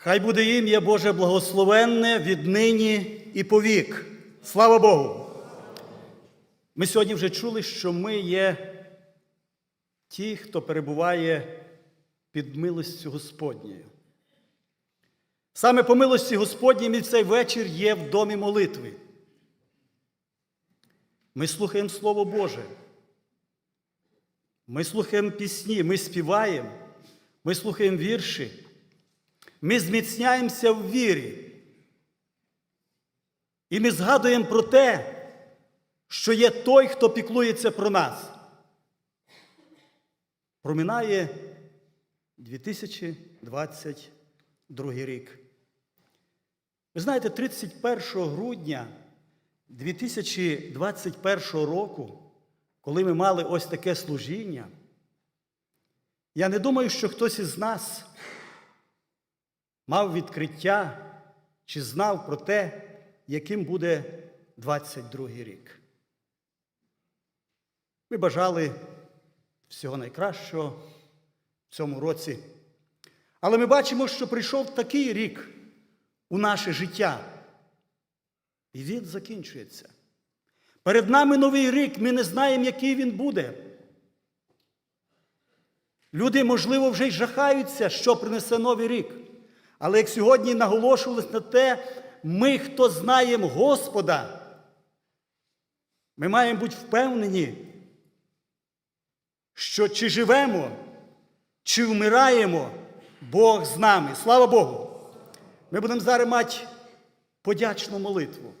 Хай буде ім'я Боже благословенне віднині і повік. Слава Богу! Ми сьогодні вже чули, що ми є ті, хто перебуває під милостю Господньою. Саме по милості Господній ми цей вечір є в домі молитви. Ми слухаємо Слово Боже. Ми слухаємо пісні, ми співаємо, ми слухаємо вірші. Ми зміцняємося в вірі. І ми згадуємо про те, що є той, хто піклується про нас. Проминає 2022 рік. Ви знаєте, 31 грудня 2021 року, коли ми мали ось таке служіння, я не думаю, що хтось із нас мав відкриття чи знав про те, яким буде 22 рік. Ми бажали всього найкращого в цьому році. Але ми бачимо, що прийшов такий рік у наше життя. І він закінчується. Перед нами новий рік, ми не знаємо, який він буде. Люди, можливо, вже й жахаються, що принесе новий рік. Але як сьогодні наголошувалось на те, ми, хто знаємо Господа, ми маємо бути впевнені, що чи живемо, чи вмираємо, Бог з нами. Слава Богу! Ми будемо зараз мати подячну молитву.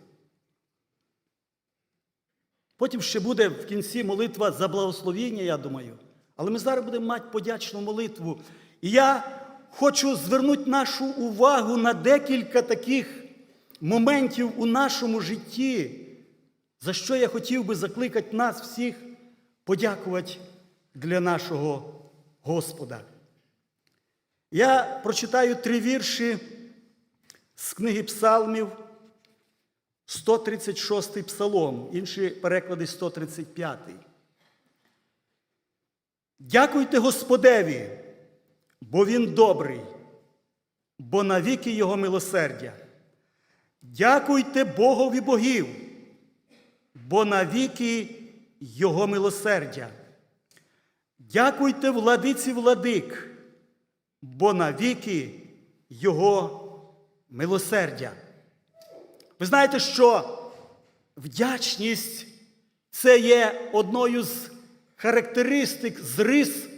Потім ще буде в кінці молитва за благословіння, я думаю. Але ми зараз будемо мати подячну молитву. І я хочу звернути нашу увагу на декілька таких моментів у нашому житті, за що я хотів би закликати нас всіх подякувати для нашого Господа. Я прочитаю три вірші з книги Псалмів, 136 псалом, інші переклади 135. Дякуйте Господеві, бо Він добрий, бо навіки Його милосердя. Дякуйте Богові богів, бо навіки Його милосердя. Дякуйте владиці владик, бо навіки Його милосердя. Ви знаєте, що вдячність це є одною з характеристик, з рис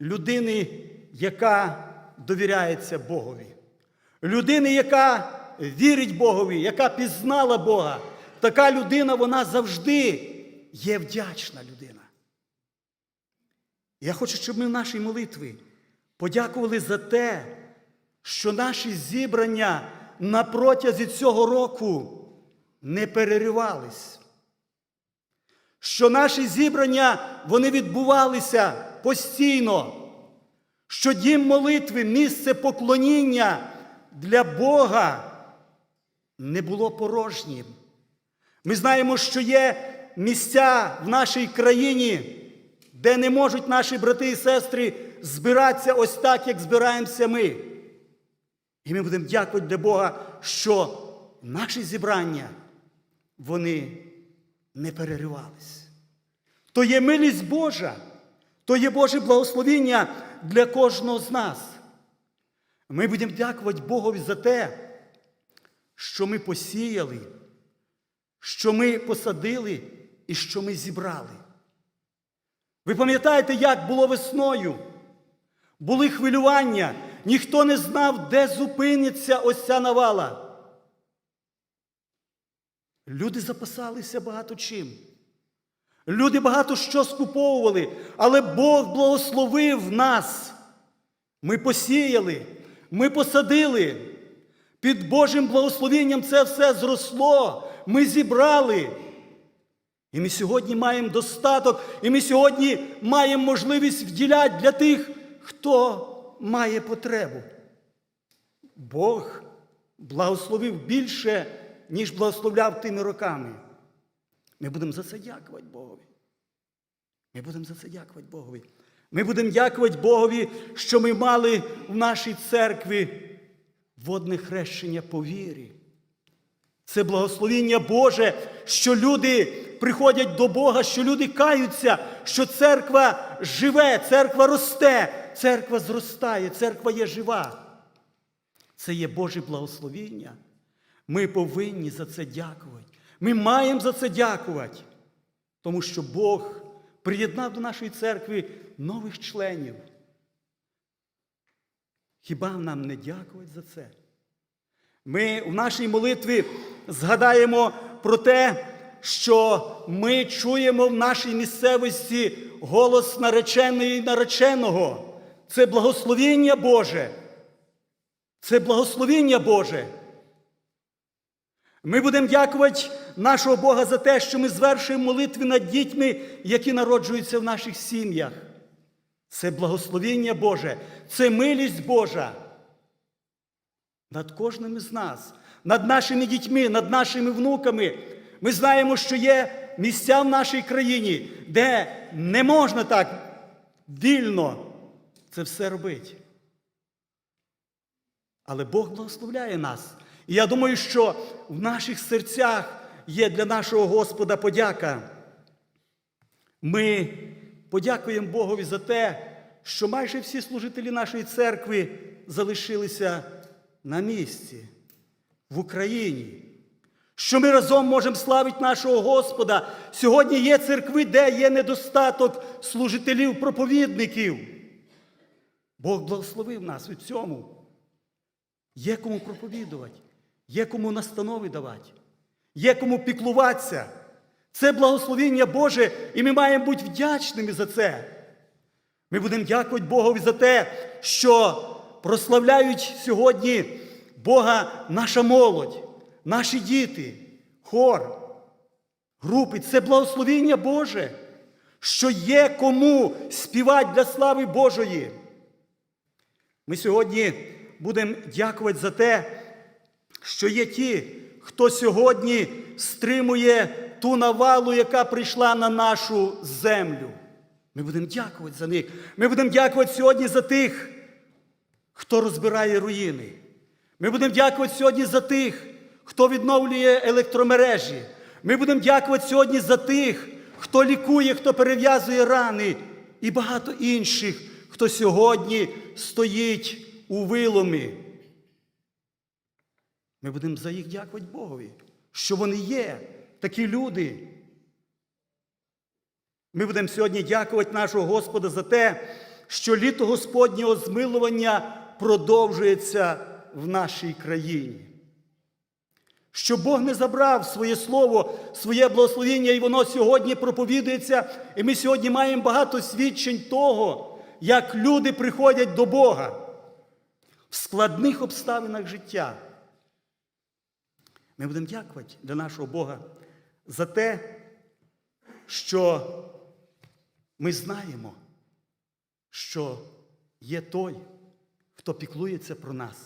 людини, яка довіряється Богові. Людини, яка вірить Богові, яка пізнала Бога. Така людина, вона завжди є вдячна людина. Я хочу, щоб ми в нашій молитві подякували за те, що наші зібрання на протязі цього року не переривались. Що наші зібрання вони відбувалися постійно, що дім молитви, місце поклоніння для Бога не було порожнім. Ми знаємо, що є місця в нашій країні, де не можуть наші брати і сестри збиратися ось так, як збираємося ми. І ми будемо дякувати для Бога, що наші зібрання, вони не переривались. То є милість Божа, то є Боже благословіння для кожного з нас. Ми будемо дякувати Богові за те, що ми посіяли, що ми посадили і що ми зібрали. Ви пам'ятаєте, як було весною? Були хвилювання, ніхто не знав, де зупиниться ось ця навала. Люди запасалися багато чим. Люди багато що скуповували, але Бог благословив нас. Ми посіяли, ми посадили. Під Божим благословенням це все зросло. Ми зібрали. І ми сьогодні маємо достаток, і ми сьогодні маємо можливість вділяти для тих, хто має потребу. Бог благословив більше, ніж благословляв тими роками. Ми будемо за це дякувати Богові. Ми будемо за це дякувати Богові. Ми будемо дякувати Богові, що ми мали в нашій церкві водне хрещення по вірі. Це благословіння Боже, що люди приходять до Бога, що люди каються, що церква живе, церква росте, церква зростає, церква є жива. Це є Боже благословіння. Ми повинні за це дякувати. Ми маємо за це дякувати, тому що Бог приєднав до нашої церкви нових членів. Хіба нам не дякувати за це? Ми в нашій молитві згадаємо про те, що ми чуємо в нашій місцевості голос нареченої і нареченого. Це благословіння Боже. Це благословіння Боже. Ми будемо дякувати нашого Бога за те, що ми звершуємо молитви над дітьми, які народжуються в наших сім'ях. Це благословіння Боже, це милість Божа над кожним із нас, над нашими дітьми, над нашими внуками. Ми знаємо, що є місця в нашій країні, де не можна так вільно це все робити. Але Бог благословляє нас. І я думаю, що в наших серцях є для нашого Господа подяка. Ми подякуємо Богові за те, що майже всі служителі нашої церкви залишилися на місці в Україні. Що ми разом можемо славити нашого Господа. Сьогодні є церкви, де є недостаток служителів, проповідників. Бог благословив нас у цьому. Є кому проповідувати, є кому настанови давати, є кому піклуватися. Це благословіння Боже, і ми маємо бути вдячними за це. Ми будемо дякувати Богові за те, що прославляють сьогодні Бога наша молодь, наші діти, хор, групи. Це благословіння Боже, що є кому співати для слави Божої. Ми сьогодні будемо дякувати за те, що є ті, хто сьогодні стримує ту навалу, яка прийшла на нашу землю. Ми будемо дякувати за них. Ми будемо дякувати сьогодні за тих, хто розбирає руїни. Ми будемо дякувати сьогодні за тих, хто відновлює електромережі. Ми будемо дякувати сьогодні за тих, хто лікує, хто перев'язує рани, і багато інших, хто сьогодні стоїть у виломі. Ми будемо за їх дякувати Богові, що вони є, такі люди. Ми будемо сьогодні дякувати нашого Господа за те, що літо Господнього змилування продовжується в нашій країні. Що Бог не забрав своє слово, своє благословіння, і воно сьогодні проповідується. І ми сьогодні маємо багато свідчень того, як люди приходять до Бога в складних обставинах життя. Ми будемо дякувати для нашого Бога за те, що ми знаємо, що є той, хто піклується про нас,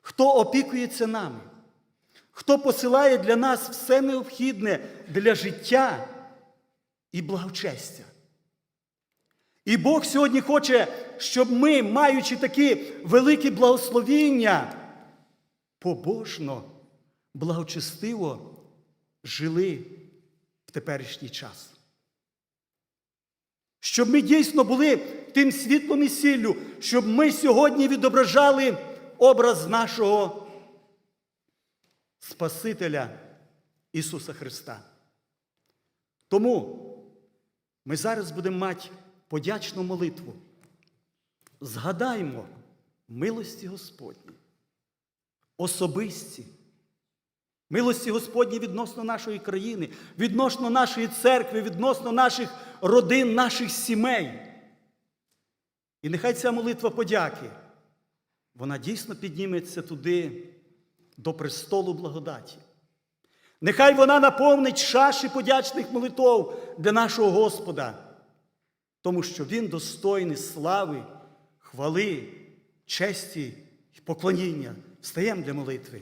хто опікується нами, хто посилає для нас все необхідне для життя і благочестя. І Бог сьогодні хоче, щоб ми, маючи такі великі благословіння, побожно, благочестиво жили в теперішній час. Щоб ми дійсно були тим світлом і сіллю, щоб ми сьогодні відображали образ нашого Спасителя Ісуса Христа. Тому ми зараз будемо мати подячну молитву. Згадаймо милості Господні, особисті. Милості Господні відносно нашої країни, відносно нашої церкви, відносно наших родин, наших сімей. І нехай ця молитва подяки, вона дійсно підніметься туди, до престолу благодаті. Нехай вона наповнить шаші подячних молитов для нашого Господа, тому що Він достойний слави, хвали, честі і поклоніння. Встаємо для молитви.